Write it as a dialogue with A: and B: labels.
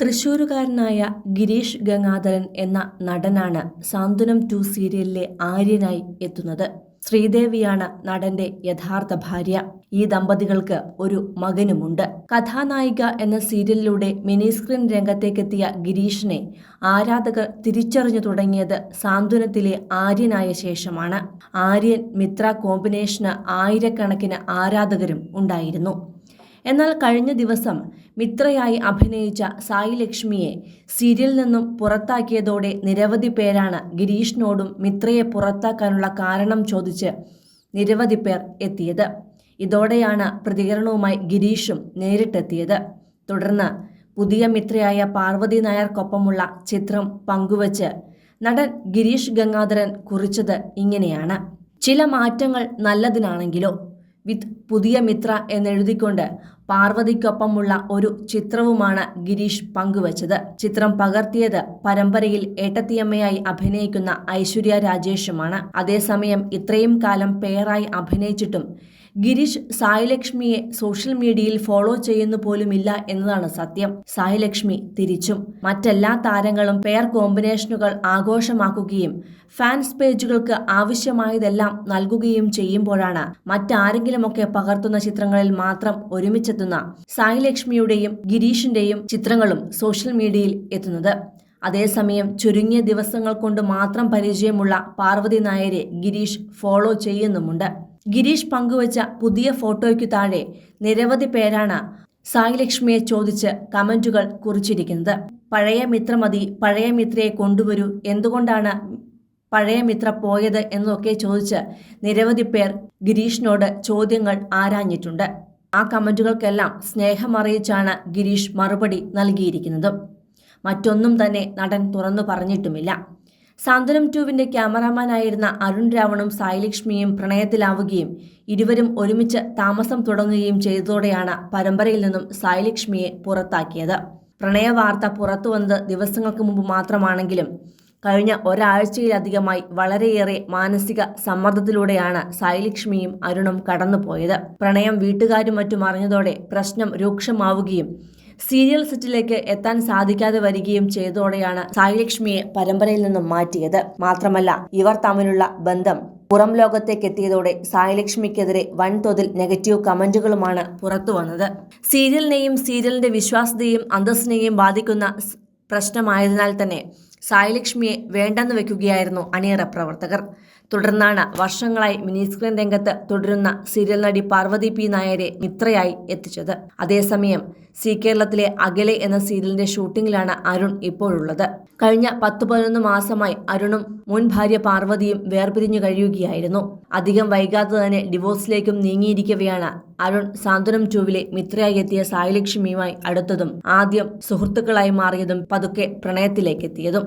A: തൃശൂരുകാരനായ ഗിരീഷ് ഗംഗാധരൻ എന്ന നടനാണ് സാന്ത്വനം ടു സീരിയലിലെ ആര്യനായി എത്തുന്നത്. ശ്രീദേവിയാണ് നടന്റെ യഥാർത്ഥ ഭാര്യ. ഈ ദമ്പതികൾക്ക് ഒരു മകനുമുണ്ട്. കഥാനായിക എന്ന സീരിയലിലൂടെ മിനി സ്ക്രീൻ രംഗത്തേക്കെത്തിയ ഗിരീഷിനെ ആരാധകർ തിരിച്ചറിഞ്ഞു തുടങ്ങിയത് സാന്ത്വനത്തിലെ ആര്യനായ ശേഷമാണ്. ആര്യൻ മിത്ര കോമ്പിനേഷന് ആയിരക്കണക്കിന് ആരാധകരും ഉണ്ടായിരുന്നു. എന്നാൽ കഴിഞ്ഞ ദിവസം മിത്രയായി അഭിനയിച്ച സായി ലക്ഷ്മിയെ സീരിയലിൽ നിന്നും പുറത്താക്കിയതോടെ നിരവധി പേരാണ് ഗിരീഷിനോടും മിത്രയെ പുറത്താക്കാനുള്ള കാരണം ചോദിച്ച് നിരവധി പേർ എത്തിയത്. ഇതോടെയാണ് പ്രതികരണവുമായി ഗിരീഷും നേരിട്ടെത്തിയത്. തുടർന്ന് പുതിയ മിത്രയായ പാർവതി നായർക്കൊപ്പമുള്ള ചിത്രം പങ്കുവച്ച് നടൻ ഗിരീഷ് ഗംഗാധരൻ കുറിച്ചത് ഇങ്ങനെയാണ്. ചില മാറ്റങ്ങൾ നല്ലതിനാണെങ്കിലോ വിത്ത് പുതിയ മിത്ര എന്നെഴുതിക്കൊണ്ട് പാർവതിക്കൊപ്പമുള്ള ഒരു ചിത്രവുമാണ് ഗിരീഷ് പങ്കുവച്ചത്. ചിത്രം പകർത്തിയത് പരമ്പരയിൽ ഏട്ടത്തിയമ്മയായി അഭിനയിക്കുന്ന ഐശ്വര്യ രാജേഷുമാണ്. അതേസമയം ഇത്രയും കാലം പേറായി അഭിനയിച്ചിട്ടും ഗിരീഷ് സായിലക്ഷ്മിയെ സോഷ്യൽ മീഡിയയിൽ ഫോളോ ചെയ്യുന്നു പോലുമില്ല എന്നതാണ് സത്യം. സായിലക്ഷ്മി തിരിച്ചും മറ്റെല്ലാ താരങ്ങളും പെയർ കോമ്പിനേഷനുകൾ ആഘോഷമാക്കുകയും ഫാൻസ് പേജുകൾക്ക് ആവശ്യമായതെല്ലാം നൽകുകയും ചെയ്യുമ്പോഴാണ് മറ്റാരെങ്കിലുമൊക്കെ പകർത്തുന്ന ചിത്രങ്ങളിൽ മാത്രം ഒരുമിച്ചെത്തുന്ന സായിലക്ഷ്മിയുടെയും ഗിരീഷിന്റെയും ചിത്രങ്ങളും സോഷ്യൽ മീഡിയയിൽ എത്തുന്നത്. അതേസമയം ചുരുങ്ങിയ ദിവസങ്ങൾ കൊണ്ട് മാത്രം പരിചയമുള്ള പാർവതി നായരെ ഗിരീഷ് ഫോളോ ചെയ്യുന്നുമുണ്ട്. ഗിരീഷ് പങ്കുവച്ച പുതിയ ഫോട്ടോയ്ക്കു താഴെ നിരവധി പേരാണ് സായി ലക്ഷ്മിയെ ചോദിച്ച് കമന്റുകൾ കുറിച്ചിരിക്കുന്നത്. പഴയ മിത്ര മതി പഴയ മിത്രയെ കൊണ്ടുവരൂ എന്തുകൊണ്ടാണ് പഴയ മിത്ര പോയത് എന്നൊക്കെ ചോദിച്ച് നിരവധി പേർ ഗിരീഷിനോട് ചോദ്യങ്ങൾ ആരാഞ്ഞിട്ടുണ്ട്. ആ കമന്റുകൾക്കെല്ലാം സ്നേഹമറിയിച്ചാണ് ഗിരീഷ് മറുപടി നൽകിയിരിക്കുന്നത്. മറ്റൊന്നും തന്നെ നടൻ തുറന്നു പറഞ്ഞിട്ടുമില്ല. സാന്ത്വനം ടൂവിന്റെ ക്യാമറാമാനായിരുന്ന അരുൺ രാവണും സായിലക്ഷ്മിയും പ്രണയത്തിലാവുകയും ഇരുവരും ഒരുമിച്ച് താമസം തുടങ്ങുകയും ചെയ്തതോടെയാണ് പരമ്പരയിൽ നിന്നും സായിലക്ഷ്മിയെ പുറത്താക്കിയത്. പ്രണയ വാർത്ത പുറത്തു വന്നത് ദിവസങ്ങൾക്ക് മുമ്പ് മാത്രമാണെങ്കിലും കഴിഞ്ഞ ഒരാഴ്ചയിലധികമായി വളരെയേറെ മാനസിക സമ്മർദ്ദത്തിലൂടെയാണ് സായിലക്ഷ്മിയും അരുണും കടന്നുപോയത്. പ്രണയം വീട്ടുകാരും മറ്റും അറിഞ്ഞതോടെ പ്രശ്നം രൂക്ഷമാവുകയും സീരിയൽ സെറ്റിലേക്ക് എത്താൻ സാധിക്കാതെ വരികയും ചെയ്തതോടെയാണ് സായിലക്ഷ്മിയെ പരമ്പരയിൽ നിന്നും മാറ്റിയത്. മാത്രമല്ല ഇവർ തമ്മിലുള്ള ബന്ധം പുറം ലോകത്തേക്ക് എത്തിയതോടെ സായിലക്ഷ്മിക്കെതിരെ വൻതോതിൽ നെഗറ്റീവ് കമന്റുകളുമാണ് പുറത്തുവന്നത് സീരിയലിനെയും സീരിയലിന്റെ വിശ്വാസ്യതയും അന്തസ്സിനെയും ബാധിക്കുന്ന പ്രശ്നമായതിനാൽ തന്നെ സായിലക്ഷ്മിയെ വേണ്ടെന്ന് വെക്കുകയായിരുന്നു അണിയറ പ്രവർത്തകർ. തുടർന്നാണ് വർഷങ്ങളായി മിനി സ്ക്രീൻ രംഗത്ത് തുടരുന്ന സീരിയൽ നടി പാർവതി പി നായരെ മിത്രയായി എത്തിച്ചത്. അതേസമയം സി കേരളത്തിലെ അകലെ എന്ന സീരിയലിന്റെ ഷൂട്ടിംഗിലാണ് അരുൺ ഇപ്പോഴുള്ളത്. കഴിഞ്ഞ പത്ത് പതിനൊന്ന് മാസമായി അരുണും മുൻ ഭാര്യ പാർവതിയും വേർപിരിഞ്ഞു കഴിയുകയായിരുന്നു. അധികം വൈകാതെ തന്നെ ഡിവോഴ്സിലേക്കും നീങ്ങിയിരിക്കവെയാണ് അരുൺ സാന്ത്വനം ടൂവിലെ മിത്രയായി എത്തിയ സായിലക്ഷ്മിയുമായി അടുത്തതും ആദ്യം സുഹൃത്തുക്കളായി മാറിയതും പതുക്കെ പ്രണയത്തിലേക്കെത്തിയതും.